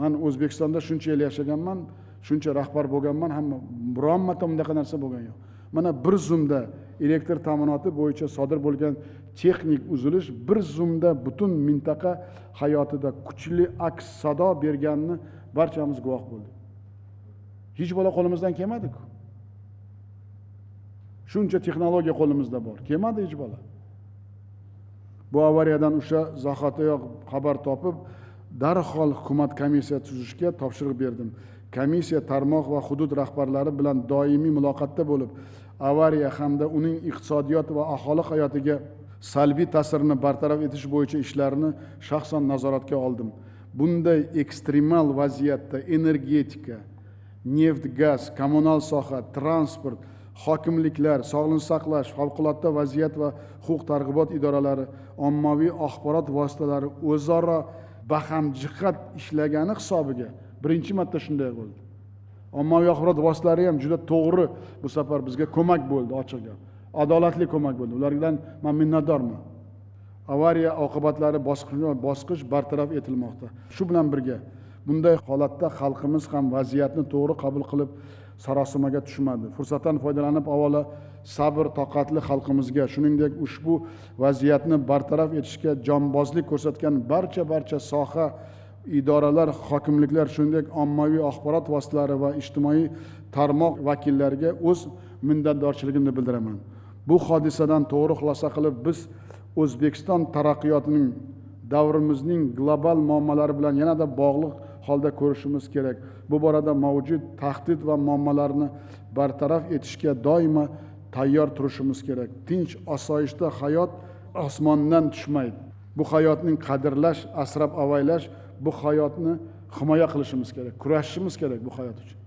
man o'zbekistonda shuncha yil yashaganman shuncha rahbar bo'lganman hamma biron marta bunaqa narsa bo'lgani yo'q. Mana bir zumda elektr ta'minoti bo'yicha sodir bo'lgan texnik uzilish bir zumda butun mintaqa hayotida kuchli aks sado berganini barchamiz guvoh bo'ldik. Hech bola qo'limizdan kelmadiku. Shuncha texnologiya qo'limizda bor kelmadi hech bola. Bu avariyadan o'sha zahotiyoq xabar topib darhol hukumat komissiya tuzishga topshiriq berdim. Komissiya tarmoq va hudud rahbarlari bilan doimiy muloqotda bo'lib avariya hamda uning iqtisodiyot va aholi hayotiga salbiy ta'sirini bartaraf etish bo'yicha ishlarni shaxsan nazoratga oldim. Bunday ekstremal vaziyatda energetika neft gaz kommunal soha transport hokimliklar sog'liqni saqlash favqulodda vaziyat va huquq targ'ibot idoralari ommaviy axborot vositalari o'zaro bahamjihat ishlagani hisobiga birinchi marta shunday bo'ldi. Ommaviy axborot vositalari ham juda to'g'ri bu safar bizga ko'mak bo'ldi ochiq gap adolatli ko'mak bo'ldi. Ulardan man minnatdorman. Avariya oqibatlari bosqichma bosqich bartaraf etilmoqda. Shu bilan birga bunday holatda xalqimiz ham vaziyatni to'g'ri qabul qilib sarosimaga tushmadi. Fursatdan foydalanib avvalo sabr toqatli xalqimizga shuningdek ushbu vaziyatni bartaraf etishga jonbozlik ko'rsatgan barcha barcha soha idoralar hokimliklar shuningdek ommaviy axborot vositalari va ijtimoiy tarmoq vakillariga o'z minnatdorchiligimni bildiraman. Bu hodisadan to'g'ri xulosa qilib biz o'zbekiston taraqqiyotining davrimizning global muammolari bilan yanada bog'liq holda ko'rishimiz kerak. Bu borada mavjud tahdid va muammolarni bartaraf etishga doimo tayyor turishimiz kerak tinch osoyishta hayot osmondan tushmaydi bu hayotning qadrlash asrab avaylash bu hayotni himoya qilishimiz kerak kurashishimiz kerak bu hayot uchun